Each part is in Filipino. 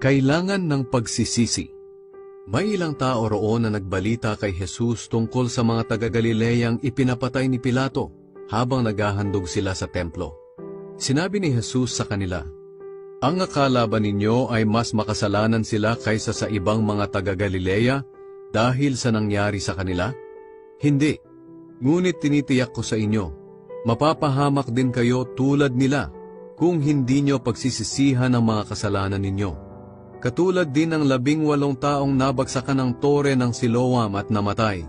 Kailangan ng pagsisisi. May ilang tao roon na nagbalita kay Jesus tungkol sa mga taga-Galileyang ipinapatay ni Pilato habang naghahandog sila sa templo. Sinabi ni Jesus sa kanila, Ang akala ba ninyo ay mas makasalanan sila kaysa sa ibang mga taga-Galileya dahil sa nangyari sa kanila? Hindi. Ngunit tinitiyak ko sa inyo, mapapahamak din kayo tulad nila kung hindi nyo pagsisisihan ang mga kasalanan ninyo. Katulad din ng labing walong taong nabagsakan ng tore ng Siloam at namatay.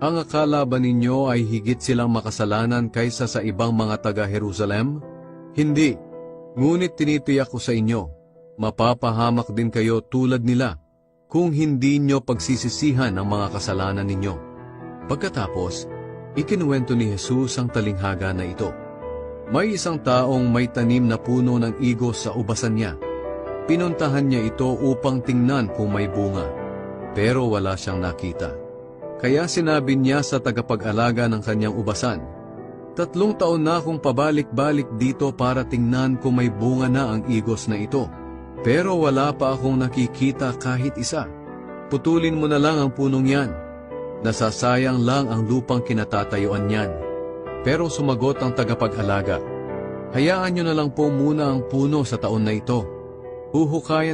Ang akala ba ninyo ay higit silang makasalanan kaysa sa ibang mga taga-Jerusalem? Hindi. Ngunit tinitiyak ko sa inyo, mapapahamak din kayo tulad nila kung hindi nyo pagsisisihan ang mga kasalanan ninyo. Pagkatapos, ikinuwento ni Jesus ang talinghaga na ito. May isang taong may tanim na puno ng igos sa ubasan niya. Pinuntahan niya ito upang tingnan kung may bunga, pero wala siyang nakita. Kaya sinabi niya sa tagapag-alaga ng kanyang ubasan, Tatlong taon na akong pabalik-balik dito para tingnan kung may bunga na ang igos na ito. Pero wala pa akong nakikita kahit isa. Putulin mo na lang ang punong yan. Nasasayang lang ang lupang kinatatayuan niyan. Pero sumagot ang tagapag-alaga, Hayaan nyo na lang po muna ang puno sa taon na ito. Huhukayan